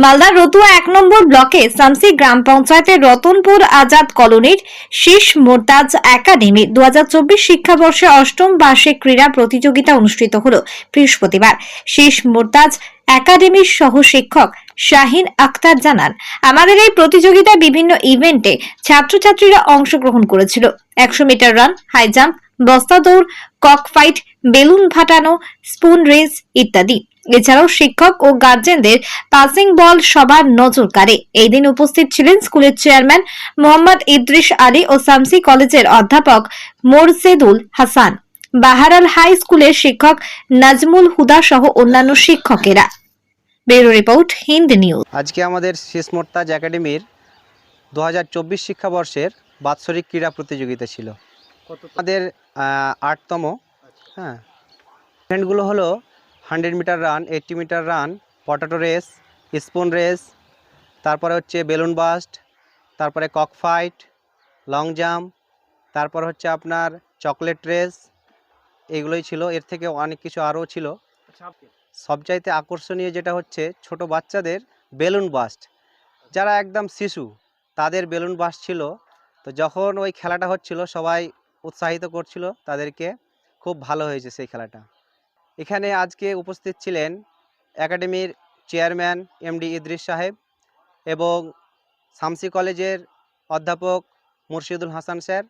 মালদার রতুয়া এক নম্বর ব্লকে সামসি গ্রাম পঞ্চায়েতের রতনপুর আজাদ কলোনির শীষ মোরতাজ একাডেমি দু হাজার চব্বিশ শিক্ষাবর্ষে অষ্টম বার্ষিক ক্রীড়া প্রতিযোগিতা অনুষ্ঠিত হল বৃহস্পতিবার। শীষ মোরতাজ একাডেমির সহ শিক্ষক শাহিন আক্তার জানান, আমাদের এই প্রতিযোগিতায় বিভিন্ন ইভেন্টে ছাত্রছাত্রীরা অংশগ্রহণ করেছিল। একশো মিটার রান, হাই জাম্প, বস্তা দৌড়, কক ফাইট, বেলুন ফাটানো, স্পুন রেস ইত্যাদি। এছাড়াও শিক্ষক ও গার্জেনদের পাসিং বল সবার নজর কাড়ে। এই দিন উপস্থিত ছিলেন স্কুলের চেয়ারম্যান মোহাম্মদ ইদ্রিস আলী ও সামসি কলেজের অধ্যাপক মোরসেদুল হাসান। বাহারাল হাই স্কুলের শিক্ষক নাজমুল হুদা সহ অন্যান্য শিক্ষকেরা। Bureau report Hind news. আজকে আমাদের শেষ মোর্তাজ একাডেমির দু হাজার চব্বিশ শিক্ষাবর্ষের বাৎসরিক ক্রীড়া প্রতিযোগিতা ছিল। আমাদের আটতম। হ্যাঁ। ইভেন্টগুলো হলো hundred metre run eighty metre run potato race spoon race তারপরে হচ্ছে বেলুন বাস্ট তারপরে কক ফাইট লং জাম্প তারপর হচ্ছে আপনার চকলেট রেস এগুলোই ছিল। এর থেকে অনেক কিছু আরও ছিল। সবচাইতে আকর্ষণীয় যেটা হচ্ছে ছোট বাচ্চাদের বেলুন বাস্ট। যারা একদম শিশু, তাদের বেলুন বাস্ট ছিল। তো যখন ওই খেলাটা হচ্ছিল, সবাই উৎসাহিত করছিল, তাদেরকে খুব ভালো হয়েছে সেই খেলাটা। এখানে আজকে উপস্থিত ছিলেন একাডেমির চেয়ারম্যান এমডি ইদ্রিস সাহেব এবং শামসি কলেজের অধ্যাপক মুর্শিদুল হাসান স্যার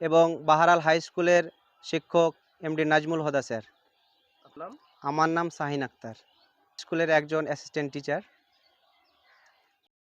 এবং বাহারাল হাই স্কুলের শিক্ষক এমডি নাজমুল হোদা স্যার। আমার নাম শাহিন আক্তার। স্কুলের একজন অ্যাসিস্ট্যান্ট টিচার